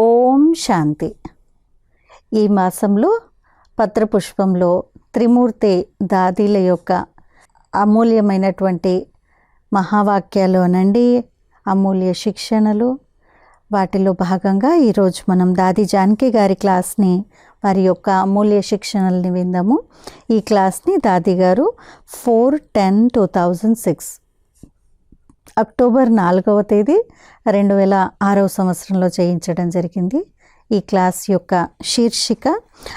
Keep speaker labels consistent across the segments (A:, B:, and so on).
A: ఓం శాంతి. ఈ మాసంలో పత్రపుష్పంలో త్రిమూర్తి దాదీల యొక్క అమూల్యమైనటువంటి మహావాక్యాలు అనండి అమూల్య శిక్షణలు. వాటిలో భాగంగా ఈరోజు మనం దాది జానకి గారి క్లాస్ని వారి యొక్క అమూల్య శిక్షణల్ని విందాము. ఈ క్లాస్ని దాది గారు four ten two thousand six October నాలుగవ తేదీ రెండు వేల ఆరవ సంవత్సరంలో చేయించడం జరిగింది. ఈ క్లాస్ యొక్క శీర్షిక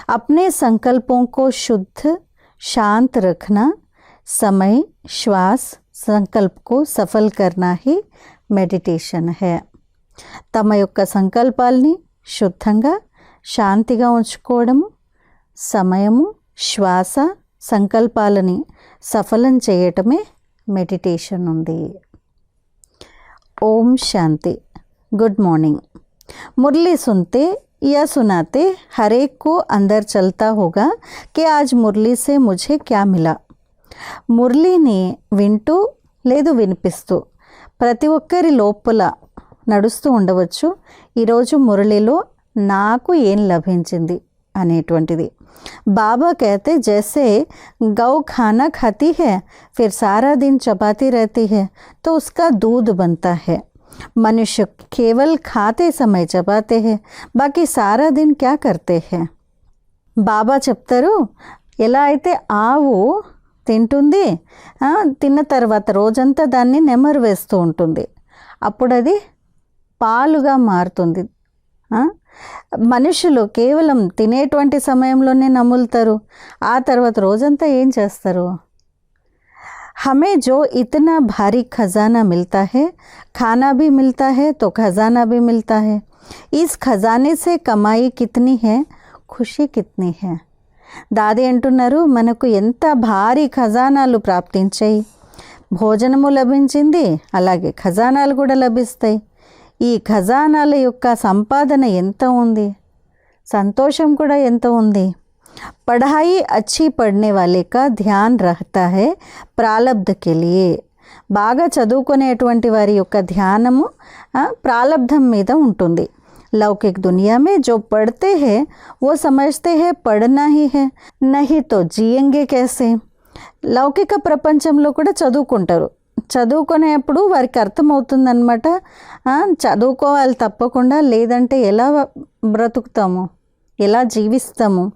A: అప్నే సంకల్పంకో శుద్ధ శాంత్ రఖనా సమయ శ్వాస్ సంకల్ప్కు సఫల్ కర్నా మెడిటేషన్ హే. తమ యొక్క సంకల్పాల్ని శుద్ధంగా శాంతిగా ఉంచుకోవడము సమయము శ్వాస సంకల్పాలని సఫలం చేయటమే మెడిటేషన్ ఉంది. ओम शांति गुड मॉर्निंग मुरली सुनते या सुनाते हर एक को अंदर चलता होगा कि आज मुरली से मुझे क्या मिला మురళిని వింటూ లేదు వినిపిస్తూ ప్రతి ఒక్కరి లోపల నడుస్తూ ఉండవచ్చు ఈరోజు మురళిలో నాకు ఏం లభించింది అనేటువంటిది बाबा कहते जैसे गौ खाना खाती है फिर सारा दिन चबाती रहती है तो उसका दूध बनता है मनुष्य केवल खाते समय चबाते हैं बाकी सारा दिन क्या करते हैं బాబా చెప్తారు ఎలా అయితే ఆవు తింటుంది ఆ, తిన్న తర్వాత రోజంతా దాన్ని నెమరు వేస్తూ ఉంటుంది అప్పుడు అది పాలుగా మారుతుంది ఆ? మనుషులు కేవలం తినేటువంటి సమయంలోనే నములుతారు ఆ తర్వాత రోజంతా ఏం చేస్తారు हमें जो इतना भारी खजाना मिलता है खाना भी मिलता है तो खजाना भी मिलता है इस खजाने से कमाई कितनी है ఖుషి కిత్ని హే దాది అంటున్నారు మనకు ఎంత భారీ ఖజానాలు ప్రాప్తించాయి భోజనము లభించింది అలాగే ఖజానాలు కూడా లభిస్తాయి ఈ ఖజానాల యొక్క సంపాదన ఎంత ఉంది సంతోషం కూడా ఎంత ఉంది पढ़ाई अच्छी पढ़ने वाले का ध्यान रहता है ప్రాలబ్ధ के लिए బాగా చదువుకునేటువంటి వారి యొక్క ధ్యానము ఆ, ప్రాలబ్ధం మీద ఉంటుంది लौकिक दुनिया में जो पढ़ते हैं वो समझते हैं पढ़ना ही है नहीं तो जिएंगे कैसे లౌకిక ప్రపంచంలో కూడా చదువుకుంటారు చదువుకునేప్పుడు వారికి అర్థమవుతుందనమాట చదువుకోవాలి తప్పకుండా లేదంటే ఎలా బ్రతుకుతాము? ఎలా జీవిస్తాము?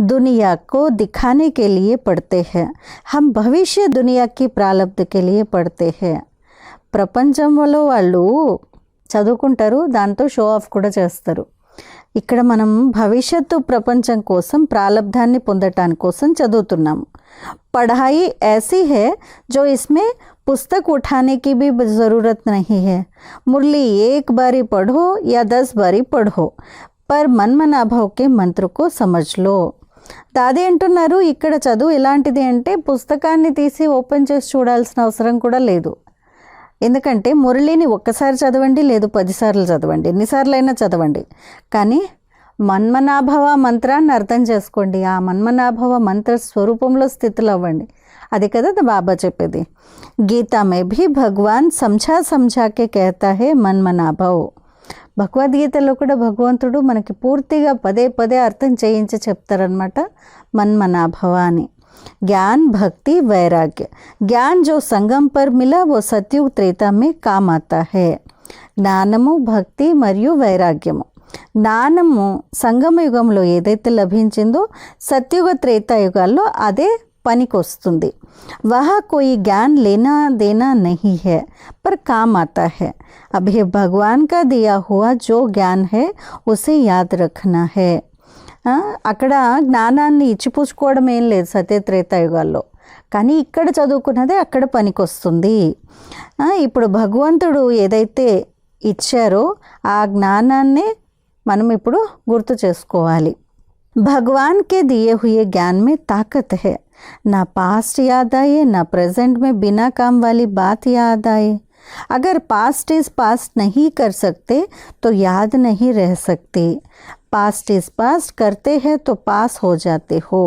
A: దునియాకో को दिखाने పడితే హే. पढ़ते భవిష్య దునియాకి भविष्य दुनिया పడితే హే. ప్రపంచంలో వాళ్ళు చదువుకుంటారు దాంతో షో ఆఫ్ కూడా చేస్తారు. ఇక్కడ మనం భవిష్యత్తు ప్రపంచం కోసం ప్రాలబ్ధాన్ని పొందటాని కోసం చదువుతున్నాము. పడాయి ఏసీ హే జో ఇస్మే पुस्तक उठाने की भी ज़रूरत नहीं है मुरली एक बारी पढ़ो या दस बारी पढ़ो पर మన్మనాభవ్ కే మంత్రకు సమజ్లో దాది అంటున్నారు ఇక్కడ చదువు ఎలాంటిది అంటే పుస్తకాన్ని తీసి ఓపెన్ చేసి చూడాల్సిన అవసరం కూడా లేదు ఎందుకంటే మురళిని ఒక్కసారి చదవండి లేదు పదిసార్లు చదవండి ఎన్నిసార్లు అయినా చదవండి కానీ మన్మనాభవ మంత్రాన్ని అర్థం చేసుకోండి ఆ మన్మనాభవ మంత్ర స్వరూపంలో స్థితిలో అవ్వండి అది కదా ద బాబా చెప్పేది గీతా మే భీ భగవాన్ సంఝా సంఝాకే कहता है మన్మనాభవ్ భగవద్గీతలో కూడా భగవంతుడు మనకి పూర్తిగా పదే పదే అర్థం చేయించి చెప్తారనమాట మన్మనాభవ అని ज्ञान भक्ति वैराग्य ज्ञान जो संगम पर मिला वो सतयुग त्रेता में काम आता है జ్ఞానము భక్తి మరియు వైరాగ్యము జ్ఞానము సంగమ యుగంలో ఏదైతే లభించిందో సత్యుగ త్రేతాయుగాల్లో అదే పనికొస్తుంది वह कोई ज्ञान लेना देना नहीं है पर काम आता है अभी भगवान का दिया हुआ जो ज्ञान है उसे याद रखना है ఆ, అక్కడ జ్ఞానాన్ని ఇచ్చిపుచ్చుకోవడం ఏం లేదు సత్య త్రేతాయుగాల్లో కానీ ఇక్కడ చదువుకున్నదే అక్కడ పనికొస్తుంది ఆ, ఇప్పుడు భగవంతుడు ఏదైతే ఇచ్చారో ఆ జ్ఞానాన్నే మనం ఇప్పుడు గుర్తు చేసుకోవాలి भगवान के दिए हुए ज्ञान में ताकत है ना पास्ट याद आए ना प्रेजेंट में बिना काम वाली बात याद आए अगर पास्ट इज पास्ट नहीं कर सकते तो याद नहीं रह सकते పాస్ట్ ఈజ్ పాస్ట్ కర్తే హే తో పాస్ హో జాతే హో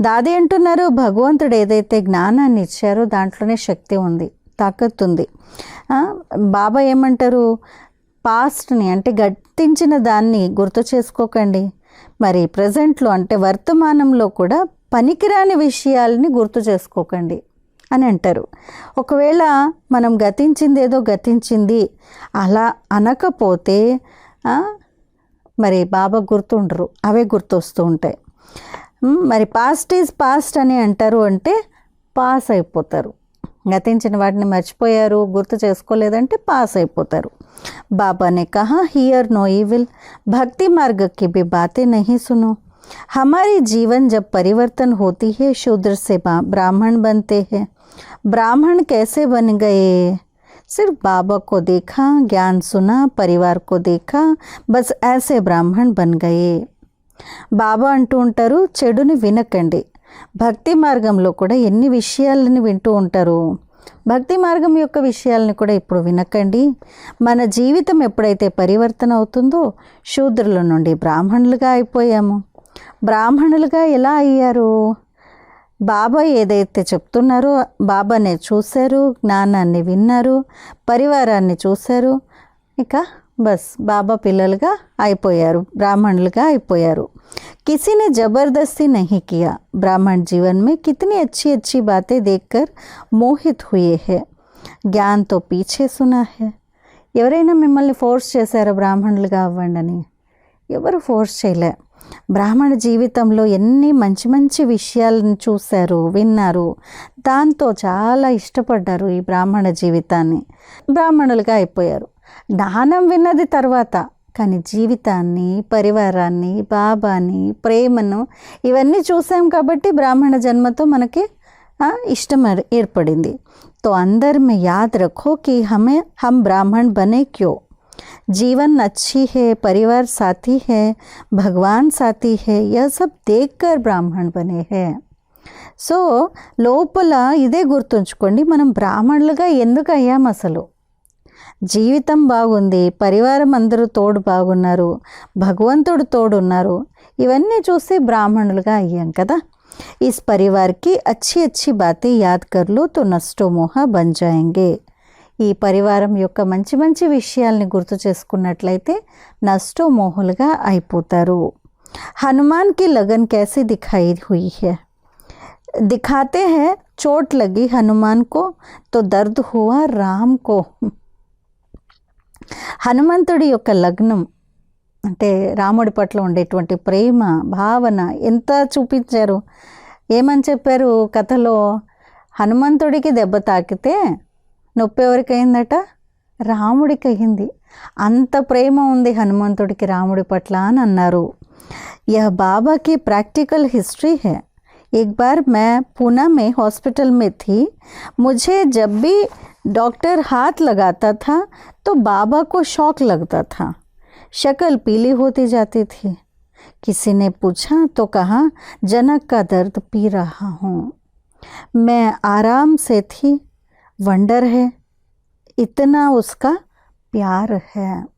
A: దాది అంటున్నారు భగవంతుడు ఏదైతే జ్ఞానాన్ని ఇచ్చారో దాంట్లోనే శక్తి ఉంది తాకత్ ఉంది ఆ, బాబా ఏమంటారు పాస్ట్ని అంటే గట్టించిన దాన్ని గుర్తు చేసుకోకండి మరి ప్రజెంట్లో అంటే వర్తమానంలో కూడా పనికిరాని విషయాలని గుర్తు చేసుకోకండి అని అంటారు. ఒకవేళ మనం గతించింది ఏదో గతించింది అలా అనకపోతే మరి బాబా గుర్తుండరు అవే గుర్తొస్తూ ఉంటాయి. మరి పాస్ట్ ఈజ్ పాస్ట్ అని అంటారు అంటే పాస్ అయిపోతారు. గతించిన వాటిని మర్చిపోయారు గుర్తు చేసుకోలేదంటే పాస్ అయిపోతారు बाबा ने कहा हियर नो इविल भक्ति मार्ग की भी बातें नहीं सुनो हमारी जीवन जब परिवर्तन होती है शूद्र से बा- ब्राह्मण बनते हैं ब्राह्मण कैसे बन गए सिर्फ बाबा को देखा ज्ञान सुना परिवार को देखा बस ऐसे ब्राह्मण बन गए బాబా అంటూ ఉంటారు చెడుని వినకండి భక్తి మార్గంలో కూడా ఎన్ని విషయాలని వింటూ ఉంటారు? భక్తి మార్గం యొక్క విషయాలను కూడా ఇప్పుడు వినకండి. మన జీవితం ఎప్పుడైతే పరివర్తన అవుతుందో శూద్రుల నుండి బ్రాహ్మణులుగా అయిపోయాము. బ్రాహ్మణులుగా ఎలా అయ్యారు? బాబా ఏదైతే చెప్తున్నారో బాబానే చూశారు జ్ఞానాన్ని విన్నారు పరివారాన్ని చూశారు ఇక బస్ బాబా పిల్లలుగా అయిపోయారు బ్రాహ్మణులుగా అయిపోయారు. కిసిని జబర్దస్తి నహి కియా. బ్రాహ్మణ జీవన్ మే కితని అచ్చి అచ్చి బాతే దేక్కర్ మోహిత్ హుయే హే. జ్ఞాన్తో పీచే సునా హే. ఎవరైనా మిమ్మల్ని ఫోర్స్ చేశారా బ్రాహ్మణులుగా అవ్వండి అని ఎవరు ఫోర్స్ చేయలే. బ్రాహ్మణ జీవితంలో ఎన్ని మంచి మంచి విషయాలను చూశారు విన్నారు దాంతో చాలా ఇష్టపడ్డారు ఈ బ్రాహ్మణ జీవితాన్ని. బ్రాహ్మణులుగా అయిపోయారు. జ్ఞానం విన్నది తర్వాత కానీ జీవితాన్ని పరివారాన్ని బాబాని ప్రేమను ఇవన్నీ చూసాం కాబట్టి బ్రాహ్మణ జన్మతో మనకి ఆ, ఇష్టం ఏర్- ఏర్పడింది तो अंदर में याद रखो कि हमें हम ब्राह्मण बने क्यों जीवन अच्छी है परिवार साथी है भगवान साथी है यह सब देखकर ब्राह्मण बने हैं సో లోపల ఇదే గుర్తుంచుకోండి మనం బ్రాహ్మణులుగా ఎందుకు అయ్యాం అసలు జీవితం బాగుంది పరివారం అందరూ తోడు బాగున్నారు భగవంతుడు తోడున్నారు ఇవన్నీ చూసి బ్రాహ్మణులుగా అయ్యాం కదా इस परिवार की अच्छी अच्छी बातें याद कर लो तो नष्टो मोह बन जाएंगे ఈ పరివారం యొక్క మంచి మంచి విషయాల్ని గుర్తు చేసుకున్నట్లయితే నష్టో మోహులుగా అయిపోతారు హనుమాన్కి లగన్ कैसे दिखाई हुई है दिखाते हैं चोट लगी हनुमान को तो दर्द हुआ राम को హనుమంతుడి యొక్క లగ్నం అంటే రాముడి పట్ల ఉండేటువంటి ప్రేమ భావన ఎంత చూపించారు? ఏమని చెప్పారు కథలో? హనుమంతుడికి దెబ్బ తాకితే నొప్పి ఎవరికైందట రాముడికి అయింది అంత ప్రేమ ఉంది హనుమంతుడికి రాముడి పట్ల అని అన్నారు. యా బాబాకి ప్రాక్టికల్ హిస్టరీ హే. एक बार मैं पूना में हॉस्पिटल में थी, मुझे जब भी डॉक्टर हाथ लगाता था तो बाबा को शौक लगता था। शक्ल पीली होती जाती थी। किसी ने पूछा तो कहा, जनक का दर्द पी रहा हूँ। मैं आराम से थी। वंडर है। इतना उसका प्यार है।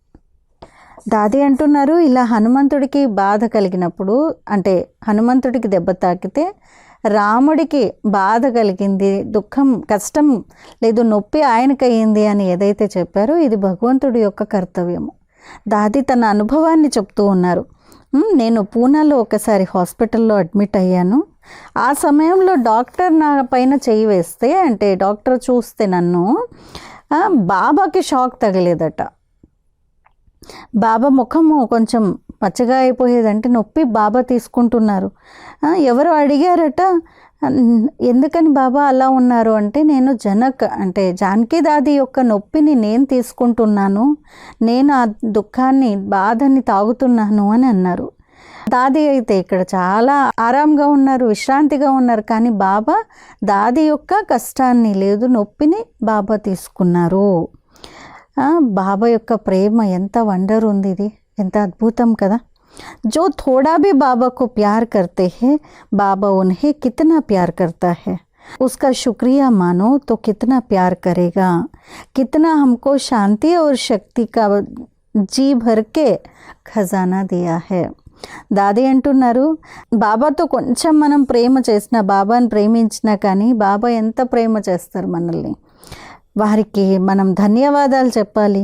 A: దాది అంటున్నారు ఇలా హనుమంతుడికి బాధ కలిగినప్పుడు అంటే హనుమంతుడికి దెబ్బ తాకితే రాముడికి బాధ కలిగింది దుఃఖం కష్టం లేదు నొప్పి ఆయనకయ్యింది అని ఏదైతే చెప్పారో ఇది భగవంతుడి యొక్క కర్తవ్యము. దాది తన అనుభవాన్ని చెప్తూ ఉన్నారు. నేను పూనాలో ఒకసారి హాస్పిటల్లో అడ్మిట్ అయ్యాను. ఆ సమయంలో డాక్టర్ నా పైన చేయి వేస్తే అంటే డాక్టర్ చూస్తే నన్ను బాబాకి షాక్ తగిలేదట. బాబా ముఖము కొంచెం పచ్చగా అయిపోయేదంటే నొప్పి బాబా తీసుకుంటున్నారు. ఎవరు అడిగారట? ఎందుకని బాబా అలా ఉన్నారు? అంటే నేను జనక్ అంటే జానకి దాది యొక్క నొప్పిని నేను తీసుకుంటున్నాను. నేను ఆ దుఃఖాన్ని బాధని తాగుతున్నాను అని అన్నారు. దాది అయితే ఇక్కడ చాలా ఆరాంగా ఉన్నారు విశ్రాంతిగా ఉన్నారు. కానీ బాబా దాది యొక్క కష్టాన్ని లేదు నొప్పిని బాబా తీసుకున్నారు. బాబా యొక్క ప్రేమ ఎంత వండర్ ఉంది ఇది ఎంత అద్భుతం కదా जो थोड़ा भी बाबा को प्यार करते हैं बाबा उन्हें कितना प्यार करता है उसका शुक्रिया मानो तो कितना प्यार करेगा कितना हमको शांति और शक्ति का जी भर के ఖజానా దియా హే దాది అంటున్నారు బాబాతో కొంచెం మనం ప్రేమ చేసినా బాబాని ప్రేమించినా కానీ బాబా ఎంత ప్రేమ చేస్తారు మనల్ని వారికి మనం ధన్యవాదాలు చెప్పాలి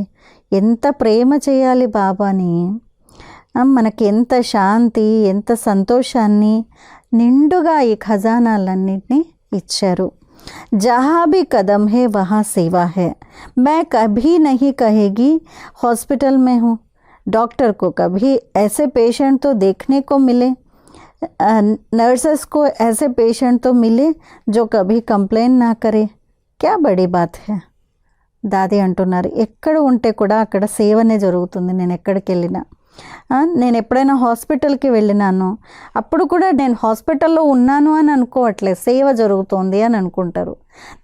A: ఎంత ప్రేమ చేయాలి బాబాని ఆ, మనకి ఎంత శాంతి ఎంత సంతోషాన్ని నిండుగా ఈ ఖజానాలన్నింటినీ ఇచ్చారు जहाँ भी कदम है वहाँ सेवा है मैं कभी नहीं कहेगी हॉस्पिटल में हूँ डॉक्टर को कभी ऐसे पेशेंट तो देखने को मिले नर्सेस को ऐसे पेशेंट तो मिले जो कभी कंप्लेन ना करे క్యా బడీ బాత్ హే దాది అంటున్నారు ఎక్కడ ఉంటే కూడా అక్కడ సేవనే జరుగుతుంది నేను ఎక్కడికి వెళ్ళినా. నేను ఎప్పుడైనా హాస్పిటల్కి వెళ్ళినాను అప్పుడు కూడా నేను హాస్పిటల్లో ఉన్నాను అని అనుకోవట్లేదు సేవ జరుగుతోంది అని అనుకుంటారు.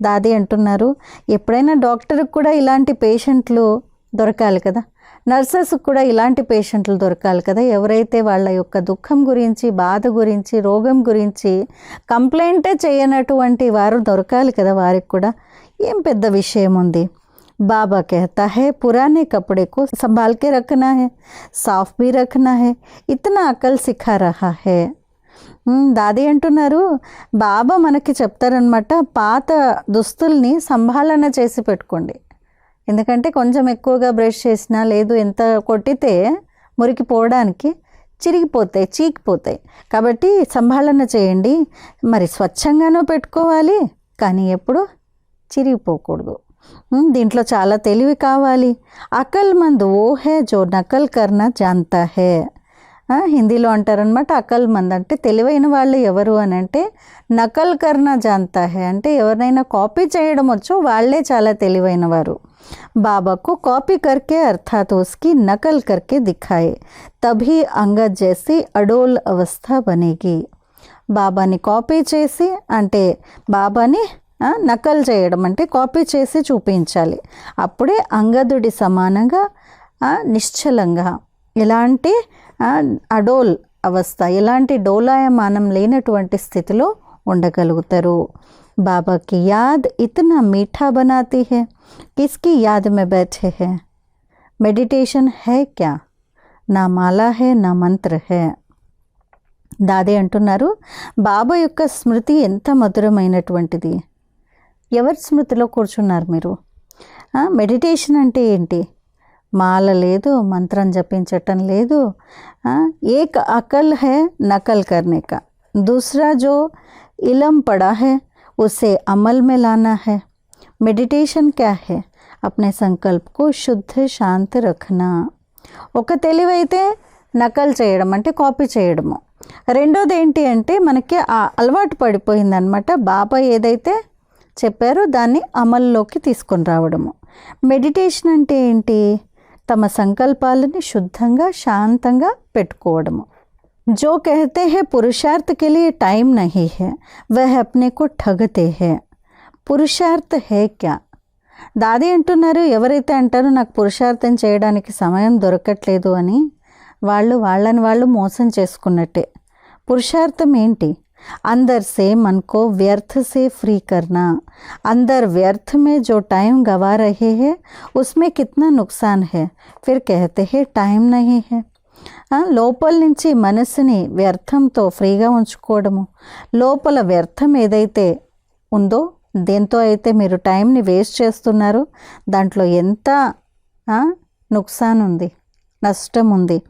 A: దాది అంటున్నారు ఎప్పుడైనా డాక్టర్కి కూడా ఇలాంటి పేషెంట్లు దొరకాలి కదా నర్సెస్ కూడా ఇలాంటి పేషెంట్లు దొరకాలి కదా ఎవరైతే వాళ్ళ యొక్క దుఃఖం గురించి బాధ గురించి రోగం గురించి కంప్లైంటే చేయనటువంటి వారు దొరకాలి కదా వారికి కూడా ఏం పెద్ద విషయం ఉంది बाबा कहता है पुराने कपड़े को संभाल के रखना है साफ भी रखना है इतना अकल सिखा रहा है ఉమ్, దాది అంటున్నారు బాబా మనకి చెప్తారనమాట పాత దుస్తుల్ని సంభాళన చేసి పెట్టుకోండి ఎందుకంటే కొంచెం ఎక్కువగా బ్రష్ చేసినా లేదు ఎంత కొట్టితే మురికి పోవడానికి చిరిగిపోతాయి చీకిపోతాయి. కాబట్టి సంభాళన చేయండి. మరి స్వచ్ఛంగానూ పెట్టుకోవాలి కానీ ఎప్పుడు చిరిగిపోకూడదు. దీంట్లో చాలా తెలివి కావాలి. అకల్ మంద్ ఓ హే జో నకల్ కర్నా జాంతా హే. హిందీలో అంటారనమాట అకల్ మంద్. అంటే తెలివైన వాళ్ళు ఎవరు అని అంటే నకల్ కర్నా జాంతా హే. అంటే ఎవరినైనా కాపీ చేయడం వచ్చో వాళ్ళే చాలా తెలివైన వారు. बाबा को कॉपी करके अर्थात उसकी नकल करके दिखाए तभी अंगद जैसी अडोल अवस्था बनेगी బాబాని కాపీ చేసి అంటే బాబాని ఆ, నకల్ చేయడం అంటే కాపీ చేసి చూపించాలి అప్పుడే అంగదుడి సమానంగా ఆ, నిశ్చలంగా ఎలాంటి ఆ, అడోల్ అవస్థ ఎలాంటి డోలాయమానం లేనటువంటి స్థితిలో ఉండగలుగుతారు बाबा की याद इतना मीठा बनाती है किसकी याद में बैठे हैं मेडिटेशन है क्या ना माला है ना मंत्र है దాదే అంటున్నారు బాబా యొక్క స్మృతి ఎంత మధురమైనటువంటిది ఎవరి స్మృతిలో కూర్చున్నారు మీరు ఆ, మెడిటేషన్ అంటే ఏంటి మాల లేదు మంత్రం జపించటం లేదు ఆ, ఏక్ అకల్ హై నకల్ करने का दूसरा जो इलम पड़ा है उसे अमल में लाना है मेडिटेशन क्या है अपने संकल्प को शुद्ध शांत रखना ఒక తెలివైతే నకలు చేయడం అంటే కాపీ చేయడము రెండోది ఏంటి అంటే మనకి ఆ అలవాటు పడిపోయిందనమాట బాబా ఏదైతే చెప్పారో దాన్ని అమల్లోకి తీసుకొని రావడము మెడిటేషన్ అంటే ఏంటి తమ సంకల్పాలని శుద్ధంగా శాంతంగా పెట్టుకోవడము जो कहते हैं पुरुषार्थ के लिए टाइम नहीं है वह अपने को ठगते हैं పురుషార్థ హే క్యా దాది అంటున్నారు ఎవరైతే అంటారో నాకు పురుషార్థం చేయడానికి సమయం దొరకట్లేదు అని వాళ్ళు వాళ్ళని వాళ్ళు మోసం చేసుకున్నట్టే పురుషార్థం ఏంటి अंदर से मन को व्यर्थ से फ्री करना अंदर व्यर्थ में जो टाइम गवा रहे हैं उसमें कितना नुकसान है फिर कहते हैं टाइम नहीं है ఆ, లోపల నుంచి మనసుని వ్యర్థంతో ఫ్రీగా ఉంచుకోవడము. లోపల వ్యర్థం ఏదైతే ఉందో దేంతో అయితే మీరు టైంని వేస్ట్ చేస్తున్నారు దాంట్లో ఎంత నుక్సాన్ ఉంది నష్టం ఉంది.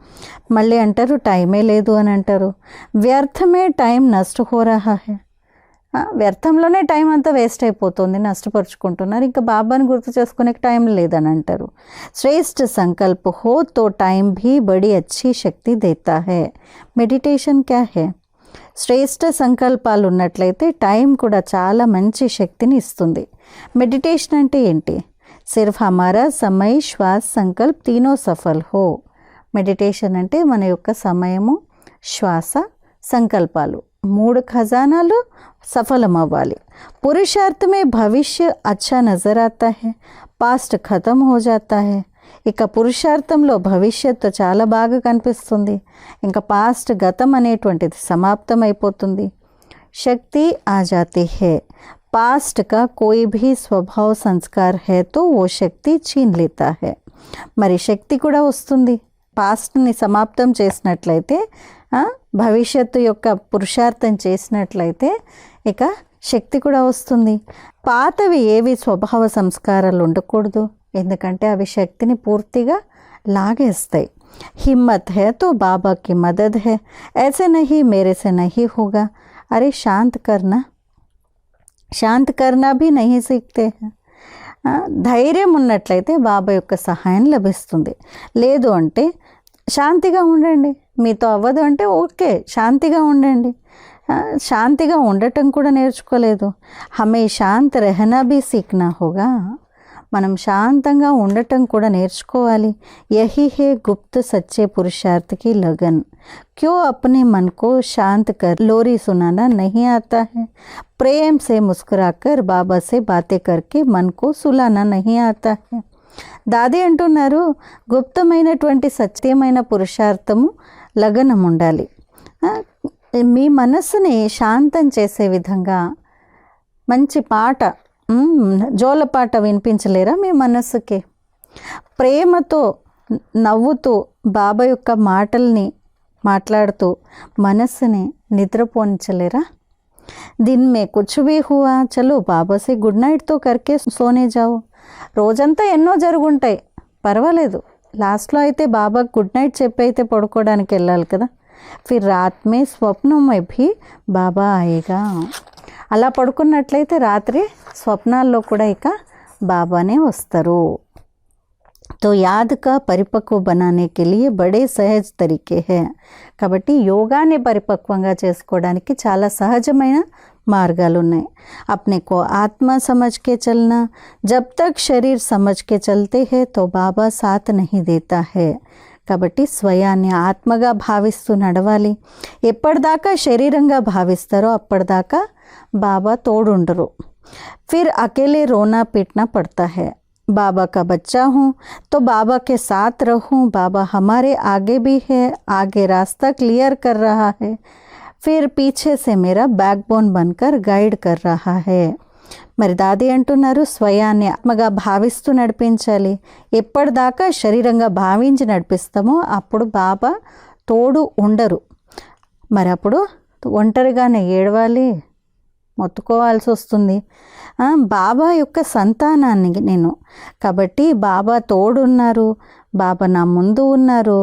A: మళ్ళీ అంటారు టైమే లేదు అని అంటారు. వ్యర్థమే టైం నష్టహోరాహే వ్యర్థంలోనే టైం అంతా వేస్ట్ అయిపోతుంది నష్టపరుచుకుంటున్నారు. ఇంకా బాబాని గుర్తు చేసుకునే టైం లేదని అంటారు. శ్రేష్ఠ సంకల్ప్ హో తో టైం భీ బడి అచ్చి శక్తి దేతా హే. మెడిటేషన్ క్యా హే? శ్రేష్ఠ సంకల్పాలు ఉన్నట్లయితే టైం కూడా చాలా మంచి శక్తిని ఇస్తుంది. మెడిటేషన్ అంటే ఏంటి? సిర్ఫ్ హమారా సమయ శ్వాస సంకల్ప్ తీనో సఫల్ హో. మెడిటేషన్ అంటే మన యొక్క సమయము శ్వాస సంకల్పాలు మూడు ఖజానాలు సఫలం అవ్వాలి పురుషార్థ మే భవిష్య అచ్చా నజర్ ఆతా హే పాస్ట్ ఖతం హో జాతా హే ఇక పురుషార్థంలో భవిష్యత్తు చాలా బాగా కనిపిస్తుంది ఇంకా పాస్ట్ గతం అనేటువంటిది సమాప్తం అయిపోతుంది शक्ति आ जाती है पास्ट का कोई भी स्वभाव संस्कार है तो वो శక్తి छीन लेता है మరి శక్తి కూడా వస్తుంది పాస్ట్ని సమాప్తం చేసినట్లయితే ఆ, భవిష్యత్తు యొక్క పురుషార్థం చేసినట్లయితే ఇక శక్తి కూడా వస్తుంది పాతవి ఏవి స్వభావ సంస్కారాలు ఉండకూడదు ఎందుకంటే అవి శక్తిని పూర్తిగా లాగేస్తాయి हिम्मत है तो बाबा की मदद है ऐसे नहीं मेरे से नहीं होगा अरे शांत करना శాంత్ కర్నా భీ నహీ సీక్తే ఆ, ధైర్యం ఉన్నట్లయితే బాబా యొక్క సహాయం లభిస్తుంది లేదు అంటే శాంతిగా ఉండండి మీతో అవ్వదు అంటే ఓకే శాంతిగా ఉండండి. శాంతిగా ఉండటం కూడా నేర్చుకోలేదు. హమే శాంత్ రెహనా బీ సీక్నా హోగా. మనం శాంతంగా ఉండటం కూడా నేర్చుకోవాలి. యహి హే గుప్త సచ్చే పురుషార్థకి లగన్. క్యో అప్నే మనకో శాంత్ కర్. లోరీ సునానా నహి ఆతా హే. ప్రేమ్ సే ముస్కురాకర్ బాబా సే బాతే కర్కే మనకో సులానా నహి ఆతా హే. దాది అంటున్నారు గుప్తమైనటువంటి సత్యమైన పురుషార్థము లగనం ఉండాలి ఆ, మీ మనస్సుని శాంతం చేసే విధంగా మంచి పాట మ్మ్, జోలపాట వినిపించలేరా మీ మనస్సుకి ప్రేమతో నవ్వుతూ బాబా యొక్క మాటల్ని మాట్లాడుతూ మనస్సుని నిద్రపోనించలేరా दिन में कुछ भी हुआ చలో బాబా సే గుడ్ నైట్తో కరికే సోనే జావు రోజంతా ఎన్నో జరుగుంటాయి పర్వాలేదు లాస్ట్లో అయితే బాబా గుడ్ నైట్ చెప్పి అయితే పడుకోవడానికి వెళ్ళాలి కదా. ఫిర్ రాత్ మే స్వప్నం మే భీ బాబా ఆయేగా. అలా పడుకున్నట్లయితే రాత్రి స్వప్నాల్లో కూడా ఇక బాబానే వస్తారు. तो याद का परिपक्व बनाने के लिए बड़े सहज तरीके हैं కాబట్టి యోగాని పరిపక్వంగా చేసుకోవడానికి చాలా సహజమైన మార్గాలు ఉన్నాయి अपने को आत्मा समझ के चलना जब तक शरीर समझ के चलते हैं तो बाबा साथ नहीं देता है కాబట్టి స్వయాన్ని ఆత్మగా భావిస్తూ నడవాలి ఎప్పటిదాకా శరీరంగా భావిస్తారో అప్పటిదాకా బాబా తోడుండరు ఫిర్ అకేలే రోనా పీట్నా పడతా है बाबा का बच्चा हूँ तो बाबा के साथ रहूँ बाबा हमारे आगे भी है आगे रास्ता क्लियर कर रहा है फिर पीछे से मेरा बैकबोन बनकर గైడ్ కర్ రహా హే మరి దాది అంటున్నారు స్వయాన్ని ఆత్మగా భావిస్తూ నడిపించాలి ఎప్పటిదాకా శరీరంగా భావించి నడిపిస్తామో అప్పుడు బాబా తోడు ఉండరు మరి అప్పుడు ఒంటరిగానే ఏడవాలి మొత్తుకోవాల్సి వస్తుంది. బాబా యొక్క సంతానాన్ని నేను. కాబట్టి బాబా తోడు ఉన్నారు బాబా నా ముందు ఉన్నారు.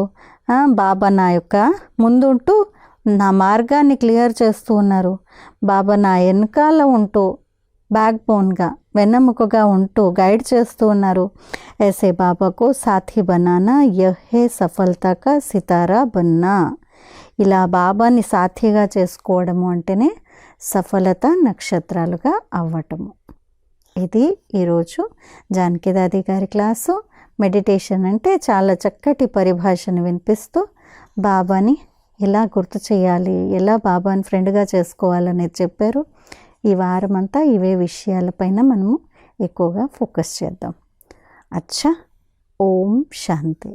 A: బాబా నా యొక్క ముందుంటూ నా మార్గాన్ని క్లియర్ చేస్తూ ఉన్నారు. బాబా నా వెనకాల ఉంటూ బ్యాక్ బోన్గా వెన్నెముకగా ఉంటూ గైడ్ చేస్తూ ఉన్నారు. ఏసే బాబాకు సాథి బనానా యహే సఫలతక సితారా బన్నా. ఇలా బాబాని సాథిగా చేసుకోవడము అంటేనే సఫలత నక్షత్రాలుగా అవ్వటము. ఇది ఈరోజు జానకిదాది గారి క్లాసు. మెడిటేషన్ అంటే చాలా చక్కటి పరిభాషను వినిపిస్తూ బాబాని ఎలా గుర్తు చేయాలి ఎలా బాబాని ఫ్రెండ్గా చేసుకోవాలనేది చెప్పారు. ఈ వారం అంతా ఇవే విషయాలపైన మనము ఎక్కువగా ఫోకస్ చేద్దాం. అచ్చా ఓం శాంతి.